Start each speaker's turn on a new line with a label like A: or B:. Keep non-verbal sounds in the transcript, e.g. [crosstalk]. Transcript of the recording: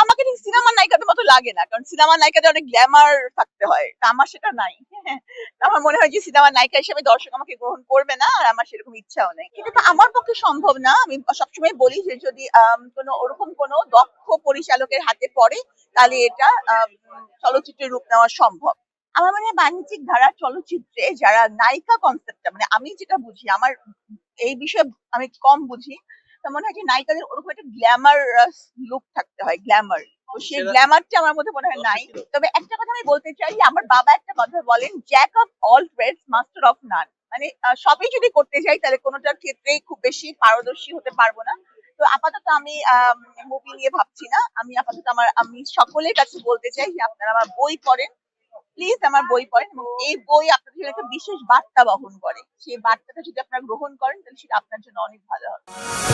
A: আমাকে ঠিক সিনেমার নায়িকাদের মতো লাগে না, কারণ সিনেমার নায়িকাদের অনেক গ্ল্যামার থাকতে হয়। আমার সেটা নাই। [laughs] আমার মনে হয় যে সিনেমার নায়িকা হিসেবে দর্শক আমাকে গ্রহণ করবে না, আর আমার সেরকম ইচ্ছাও নেই। কিন্তু আমার পক্ষে সম্ভব না। আমি সবসময় বলি যে যদি কোনো ওরকম কোনো দক্ষ পরিচালকের হাতে পড়ে, তাহলে এটা চলচ্চিত্রের রূপ নেওয়া সম্ভব। আমার মনে বাণিজ্যিক ধারার চলচ্চিত্রে যারা নায়িকা কনসেপ্টটা মানে আমি যেটা বুঝি, আমার এই বিষয়ে আমি কম বুঝি মনে হয় যে নায়িকাদের ওরকম একটা গ্ল্যামার লুক থাকতে হয় গ্ল্যামার তো সেই গ্ল্যামারটা আমার মধ্যে মনে হয় নাই। তবে একটা কথা আমি বলতে চাই যে আমার বাবা একটা কথা বলেন jack of all trades master of none মানে সবই যদি করতে যাই তাহলে কোনোটার ক্ষেত্রেই খুব বেশি পারদর্শী হতে পারব না। তো আপাতত আমি মুভি নিয়ে ভাবছি না। আমি আপাতত আমার আমি সকলের কাছে বলতে চাই যে আপনারা আমার বই পড়েন। প্লিজ আমার বই পড়েন এবং এই বই আপনাদের জন্য একটা বিশেষ বার্তা বহন করে। সেই বার্তাটা যদি আপনারা গ্রহণ করেন তাহলে সেটা আপনার জন্য অনেক ভালো হবে।